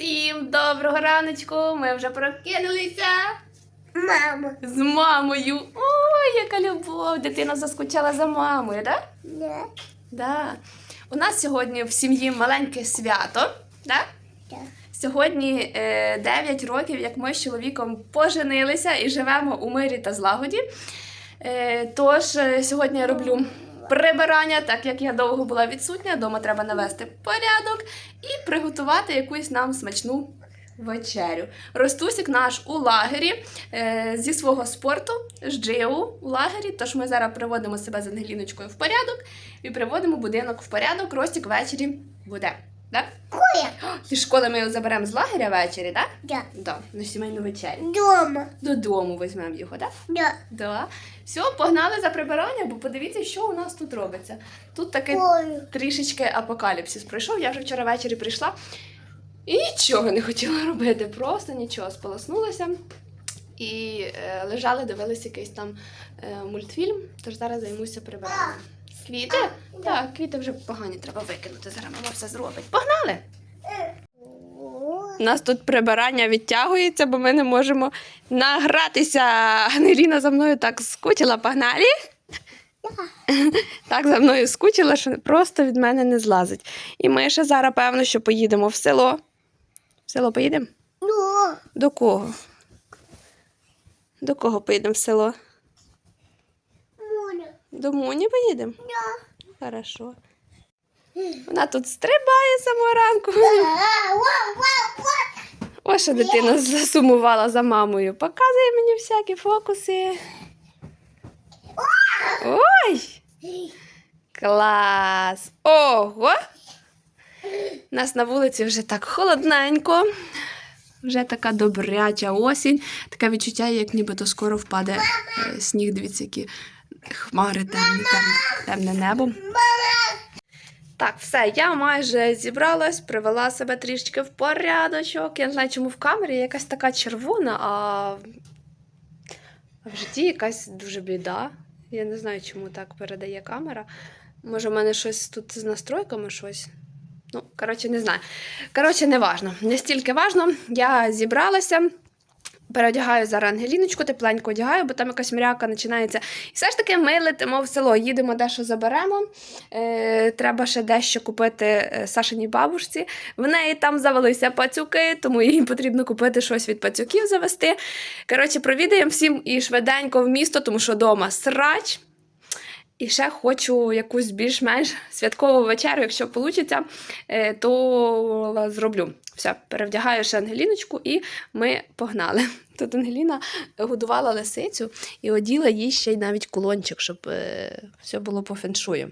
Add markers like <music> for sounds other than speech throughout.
Всім доброго раночку! Ми вже прокинулися Мама. з мамою. Ой, яка любов! Дитина заскучала за мамою, так? Да. Да. У нас сьогодні в сім'ї маленьке свято, так? Да. Сьогодні е, 9 років, як ми з чоловіком поженилися і живемо у мирі та злагоді. Е, тож е, сьогодні я роблю прибирання, так як я довго була відсутня, вдома треба навести порядок і приготувати якусь нам смачну вечерю. Ростусік наш у лагері е, зі свого спорту з джиу у лагері. Тож ми зараз приводимо себе з Ангеліночкою в порядок і приводимо будинок в порядок. Ростік ввечері буде. Так? Коя. Зі школи ми його заберемо з лагеря ввечері, так? Да. Да, на сімейну вечерю. Дома. Додому візьмемо його, так? Да. Да. Все, погнали за прибирання, бо подивіться, що у нас тут робиться. Тут такий Ой. трішечки апокаліпсис пройшов. Я вже вчора ввечері прийшла і нічого не хотіла <laughs> робити, просто нічого сполоснулася. І е, лежали, дивилися якийсь там е, мультфільм, тож зараз займуся прибиранням. Квіти? Так, квіти вже погані, треба викинути. Зараз мама все зробить. Погнали! У нас тут прибирання відтягується, бо ми не можемо награтися. Ангеліна за мною так скучила, погнали. Так за мною скучила, що просто від мене не злазить. І ми ще зараз, певно, що поїдемо в село. В село поїдемо? До кого? До кого поїдемо в село? Муля. До Муні поїдемо? Да. Хорошо. Вона тут стрибає з самого ранку. Ось що дитина засумувала за мамою. Показує мені всякі фокуси. Ой! Клас! Ого! У нас на вулиці вже так холодненько. Вже така добряча осінь. Таке відчуття, як нібито скоро впаде е, сніг. Дивіться, які хмари темні, темне, темне небо. Так, все, я майже зібралась, привела себе трішки в порядочок. Я не знаю, чому в камері якась така червона, а в житті якась дуже біда. Я не знаю, чому так передає камера. Може, в мене щось тут з настройками щось. Ну, коротше, не знаю. Коротше, не важно. Не стільки важно. Я зібралася. Переодягаю зараз Ангеліночку, тепленько одягаю, бо там якась мряка починається. І все ж таки ми летимо в село, їдемо дещо заберемо. Е, треба ще дещо купити Сашині Сашиній бабушці. В неї там завелися пацюки, тому їй потрібно купити щось від пацюків завести. Коротше, провідаємо всім і швиденько в місто, тому що вдома срач. І ще хочу якусь більш-менш святкову вечерю, якщо вийде, то зроблю. Все, перевдягаю ще Ангеліночку, і ми погнали. <laughs> Тут Ангеліна годувала лисицю і оділа їй ще й навіть кулончик, щоб е, все було по феншую.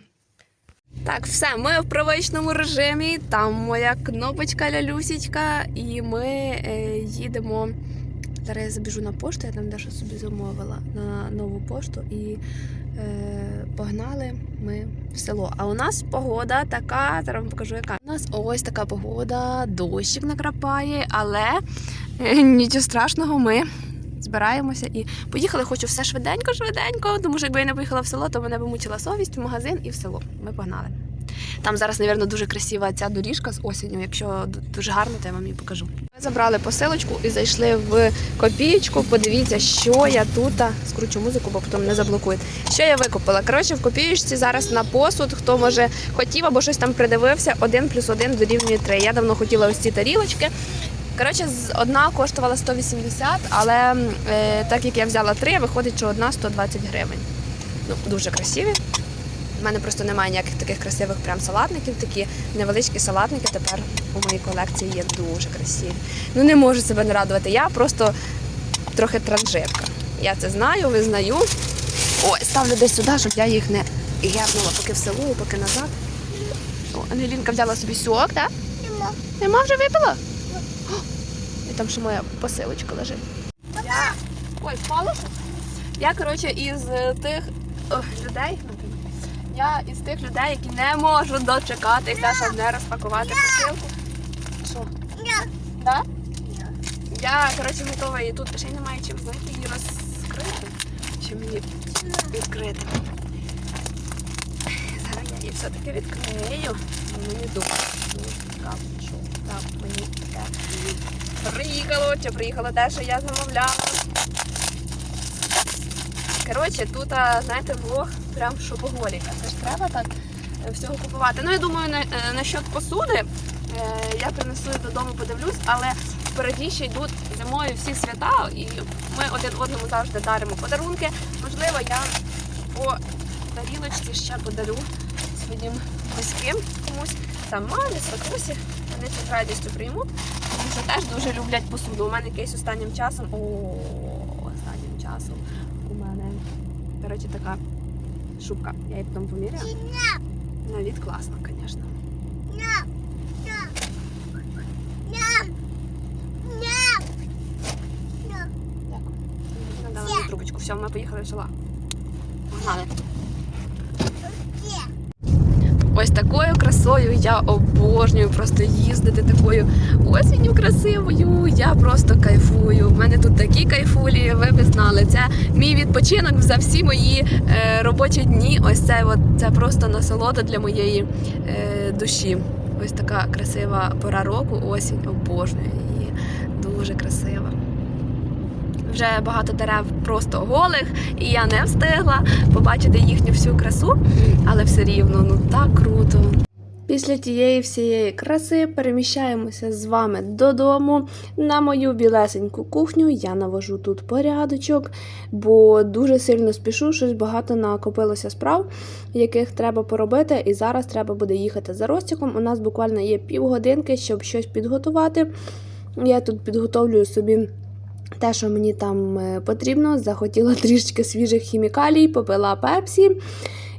Так, все, ми в привичному режимі. Там моя кнопочка лялюсічка, і ми е, їдемо. Зараз я забіжу на пошту, я там дещо собі замовила на нову пошту і е, погнали ми в село. А у нас погода така, зараз вам покажу, яка. У нас ось така погода, дощик накрапає, але е, нічого страшного, ми збираємося і поїхали. Хочу все швиденько, швиденько, тому що якби я не поїхала в село, то мене б мучила совість в магазин і в село. Ми погнали. Там зараз, мабуть, дуже красива ця доріжка з осінню. Якщо дуже гарно, то я вам її покажу. Ми забрали посилочку і зайшли в копієчку. Подивіться, що я тут скручу музику, бо потім не заблокують. Що я викупила? Коротше, в копієчці зараз на посуд, хто може хотів або щось там придивився, один плюс один дорівнює 3. Я давно хотіла ось ці тарілочки. Коротше, одна коштувала 180, але е, так як я взяла три, виходить, що одна 120 гривень. Ну, дуже красиві. У мене просто немає ніяких таких красивих прям салатників. Такі невеличкі салатники тепер у моїй колекції є дуже красиві. Ну не можу себе не радувати. Я просто трохи транжирка. Я це знаю, визнаю. Ой, ставлю десь сюди, щоб я їх не гепнула поки в село, поки назад. О, Ангелінка взяла собі сок, так? Нема. Нема вже випила? О, І там ще моя посилочка лежить. Ой, щось? Я, коротше, із е, тих ох, людей. Я із тих людей, які не можуть дочекатися, щоб не розпакувати посилку. Що? Так? Я, коротше, готова її тут. Ще й немає чим знайти її розкрити. Чи мені відкрити? Зараз я її все-таки відкрию. Мені цікаво, що там мені Приїхало, чи приїхало те, що я замовляла. Коротше, тут, знаєте, влог прям шопоголіка. Це ж треба так е, всього купувати. Ну, я думаю, на, е, насчет посуди е, я принесу додому, подивлюсь, але впереді ще йдуть зимою всі свята, і ми один одному завжди даримо подарунки. Можливо, я по тарілочці ще подарю своїм близьким комусь, там мамі, свекрусі. Вони це з радістю приймуть, тому що теж дуже люблять посуду. У мене якийсь останнім часом, о, останнім часом коротше, така шубка. Я її потім поміряю. На вид класно, звісно. Ням. Ням. Ням. Ням. Ням. Дякую. Надала мені трубочку. Все, ми поїхали в села. Погнали. Ось такою красою я обожнюю просто їздити такою осінню красивою. Я просто кайфую. У мене тут такі кайфулі, ви б знали. Це мій відпочинок за всі мої е, робочі дні. Ось це, от, це просто насолода для моєї е, душі. Ось така красива пора року, осінь, обожнюю її. Дуже красива. Вже багато дерев просто голих, і я не встигла побачити їхню всю красу, але все рівно ну так круто. Після тієї всієї краси переміщаємося з вами додому на мою білесеньку кухню. Я навожу тут порядочок, бо дуже сильно спішу, щось багато накопилося справ, яких треба поробити. І зараз треба буде їхати за Ростіком. У нас буквально є півгодинки, щоб щось підготувати. Я тут підготовлюю собі те, що мені там е, потрібно. Захотіла трішечки свіжих хімікалій, попила пепсі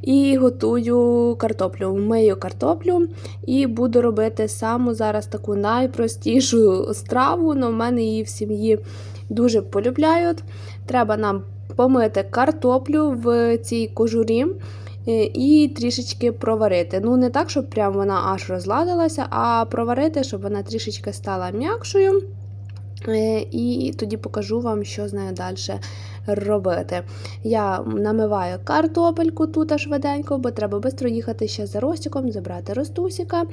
і готую картоплю. Мию картоплю і буду робити саму зараз таку найпростішу страву. але в мене її в сім'ї дуже полюбляють. Треба нам помити картоплю в цій кожурі. е, І трішечки проварити. Ну, не так, щоб прям вона аж розладилася, а проварити, щоб вона трішечки стала м'якшою. Е, І тоді покажу вам, що з нею далі робити. Я намиваю картопельку тут швиденько, бо треба швидко їхати ще за Ростіком, забрати Ростусіка.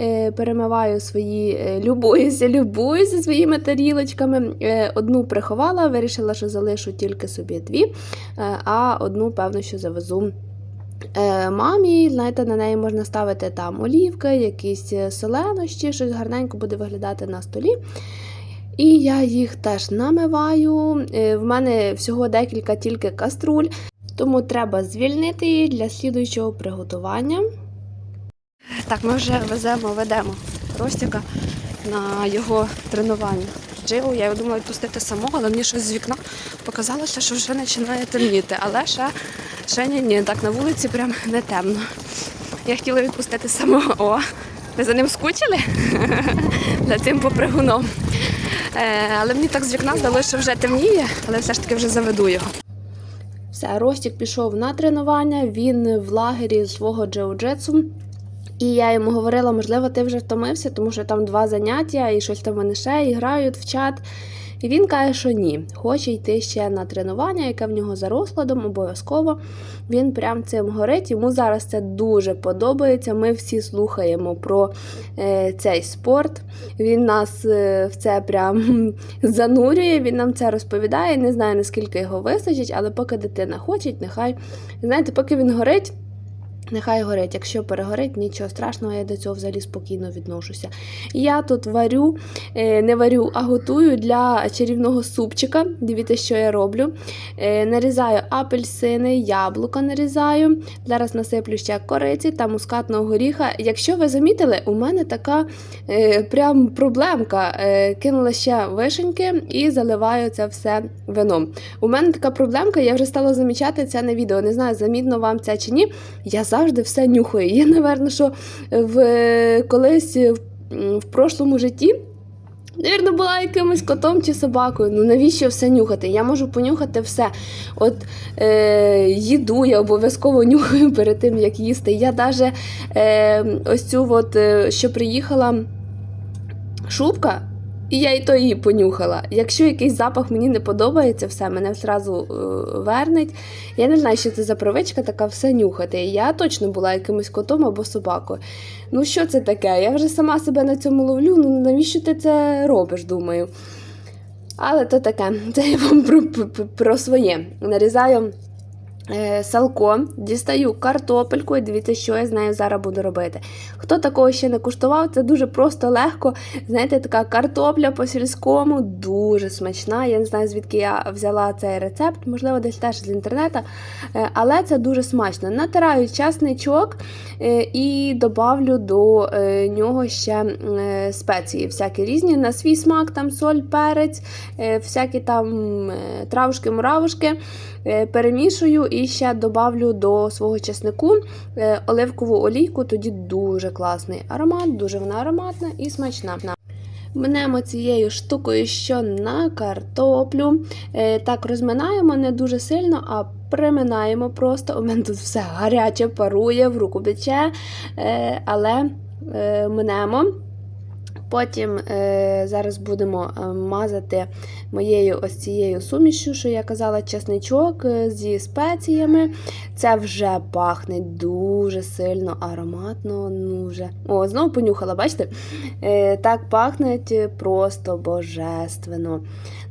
Е, Перемиваю свої, е, любуюся, любуюся своїми тарілочками. Одну приховала, вирішила, що залишу тільки собі дві, а одну, певно, що завезу. Мамі, знаєте, на неї можна ставити там олівки, якісь соленощі, щось гарненько буде виглядати на столі. І я їх теж намиваю. Е, В мене всього декілька тільки каструль, тому треба звільнити її для слідуючого приготування. Так, ми вже веземо, ведемо Ростіка на його тренування. Дживу, я думала відпустити самого, але мені щось з вікна показалося, що вже починає темніти. Але ще, ще ні, ні, так на вулиці прям не темно. Я хотіла відпустити самого. О, ви за ним скучили? <laughs> За цим попригуном. Е, але мені так з вікна здалося, що вже темніє, але все ж таки вже заведу його. Все, Ростік пішов на тренування, він в лагері свого джиу-джитсу. І я йому говорила, можливо, ти вже втомився, тому що там два заняття і щось там вони ще і грають в чат. І він каже, що ні, хоче йти ще на тренування, яке в нього за розкладом, обов'язково. Він прям цим горить. Йому зараз це дуже подобається. Ми всі слухаємо про е, цей спорт. Він нас е, в це прям <laughs> занурює, він нам це розповідає. Не знаю, наскільки його вистачить, але поки дитина хоче, нехай, знаєте, поки він горить. Нехай горить, якщо перегорить, нічого страшного, я до цього взагалі спокійно відношуся. Я тут варю, е, не варю, а готую для чарівного супчика. Дивіться, що я роблю. Е, Нарізаю апельсини, яблука нарізаю. Зараз насиплю ще кориці та мускатного горіха. Якщо ви замітили, у мене така е, прям проблемка. Кинула ще вишеньки і заливаю це все вином. У мене така проблемка, я вже стала замічати це на відео. Не знаю, замітно вам це чи ні. Я завжди все нюхаю. Я, напевно, що в колись в, в прошлому житті. Навірно, була якимось котом чи собакою. Ну навіщо все нюхати? Я можу понюхати все. От е, їду я обов'язково нюхаю перед тим, як їсти. Я навіть е, ось цю, от, е, що приїхала шубка, І я і то її понюхала. Якщо якийсь запах мені не подобається, все мене одразу е, вернеть. Я не знаю, що це за привичка така все нюхати. Я точно була якимось котом або собакою. Ну що це таке? Я вже сама себе на цьому ловлю. Ну навіщо ти це робиш, думаю. Але то таке, <laughs> це я вам про, про, про своє. Нарізаю салко, дістаю картопельку і дивіться, що я з нею зараз буду робити. Хто такого ще не куштував, це дуже просто легко. Знаєте, така картопля по сільському, дуже смачна. Я не знаю, звідки я взяла цей рецепт, можливо, десь теж з інтернету. Е, Але це дуже смачно. Натираю часничок е, і добавлю до е, нього ще е, спеції, всякі різні на свій смак, там соль, перець, е, всякі там е, травушки, муравушки. Е, Перемішую і ще добавлю до свого чеснику е, оливкову олійку, тоді дуже класний аромат, дуже вона ароматна і смачна. Мнемо цією штукою, що на картоплю. Е, так розминаємо не дуже сильно, а приминаємо просто. У мене тут все гаряче, парує, в руку пече, е, але мнемо. Потім е, зараз будемо е, мазати моєю ось цією сумішю, що я казала, чесничок е, зі спеціями. Це вже пахне дуже сильно ароматно. Ну вже. О, знову понюхала, бачите? Е, так пахне просто божественно.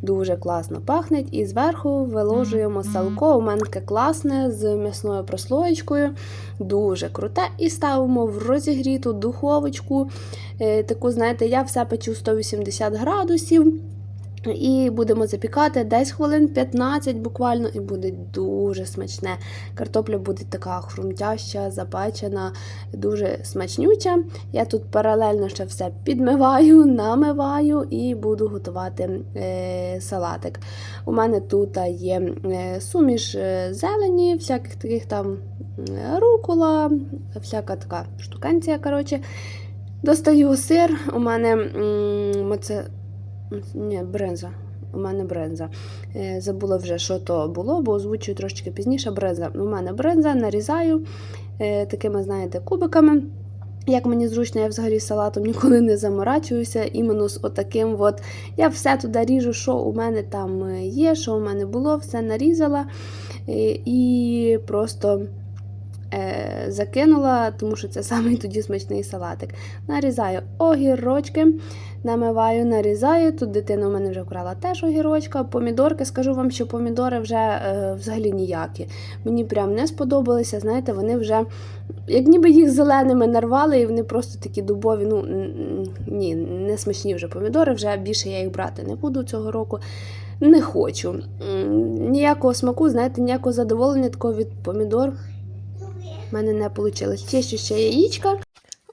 Дуже класно пахнеть. І зверху виложуємо салко. У мене таке класне з м'ясною прослоєчкою. Дуже круте. І ставимо в розігріту духовочку. Е, таку, знаєте, я все печу 180 градусів. І будемо запікати десь хвилин 15 буквально, і буде дуже смачне. Картопля буде така хрумтяща, запечена, дуже смачнюча. Я тут паралельно ще все підмиваю, <laughs> намиваю і буду готувати е, салатик. У мене тут є е, суміш е, зелені, всяких таких там рукола, всяка така штуканція. коротше. Достаю сир, у мене м, оце, ні, бренза. У мене бренза. Е, забула вже, що то було, бо озвучую трошки пізніше бренза. У мене бренза, нарізаю е, такими, знаєте, кубиками. Як мені зручно, я взагалі салатом ніколи не заморачуюся. Іменно з отаким. От. Я все туди ріжу, що у мене там е, є, що у мене було, все нарізала і просто е, закинула, тому що це <laughs> самий тоді смачний салатик. Нарізаю огірочки, намиваю, нарізаю. Тут дитина у мене вже вкрала теж огірочка. Помідорки, скажу вам, що помідори вже е, взагалі ніякі. Мені прям не сподобалися. Знаєте, вони вже, як ніби їх зеленими нарвали, і вони просто такі дубові. Ну ні, не смачні вже помідори. Вже більше я їх брати не буду цього року. Не хочу. Ніякого смаку, знаєте, ніякого задоволення такого від помідор в мене не вийшло. Чищу ще яєчка.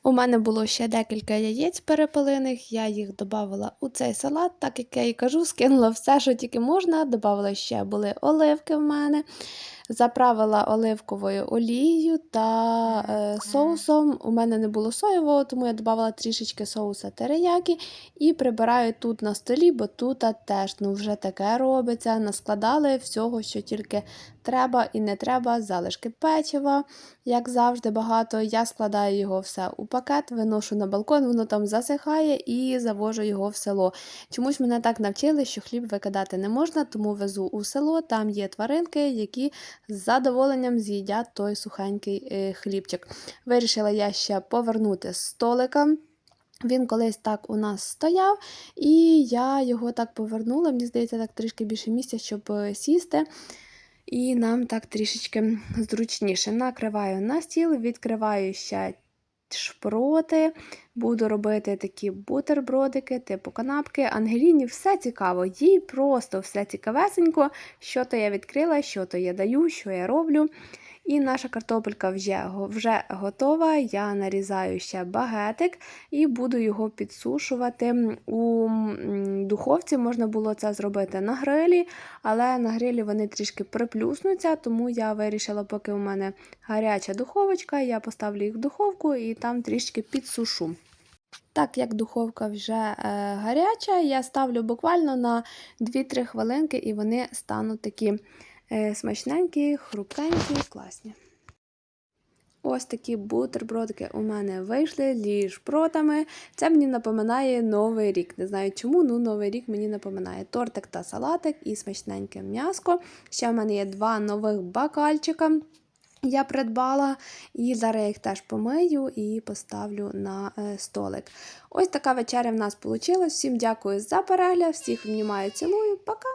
У мене було ще декілька яєць перепелиних. Я їх додавала у цей салат, так як я і кажу, скинула все, що тільки можна. Додавала ще були оливки в мене. Заправила оливковою олією та е, соусом. У мене не було соєвого, тому я додавала трішечки соуса териякі і прибираю тут на столі, бо тут теж ну, вже таке робиться. Наскладали всього, що тільки треба і не треба. Залишки печива, як завжди, багато. Я складаю його все у пакет, виношу на балкон, воно там засихає і завожу його в село. Чомусь мене так навчили, що хліб викидати не можна, тому везу у село. Там є тваринки, які з задоволенням з'їдять той сухенький е, хлібчик. Вирішила я ще повернути столика. Він колись так у нас стояв, і я його так повернула. Мені здається, так трішки більше місця, щоб е, сісти. І нам так трішечки зручніше. Накриваю на стіл, відкриваю ще шпроти, буду робити такі бутербродики, типу канапки. Ангеліні все цікаво, їй просто все цікавесенько, що то я відкрила, що то я даю, що я роблю. І наша картопелька вже, вже готова. Я нарізаю ще багетик і буду його підсушувати у духовці. Можна було це зробити на грилі, але на грилі вони трішки приплюснуться, тому я вирішила, поки у мене гаряча духовочка, я поставлю їх в духовку і там трішки підсушу. Так як духовка вже е, гаряча, я ставлю буквально на 2-3 хвилинки, і вони стануть такі смачненькі, хрупкенькі, класні. Ось такі бутербродики у мене вийшли зі шпротами. Це мені напоминає Новий рік. Не знаю чому, ну Новий рік мені напоминає тортик та салатик і смачненьке м'яско. Ще в мене є два нових бакальчика. Я придбала і зараз я їх теж помию і поставлю на е, столик. Ось така вечеря в нас вийшла. Всім дякую за перегляд, всіх обнімаю, цілую, пока!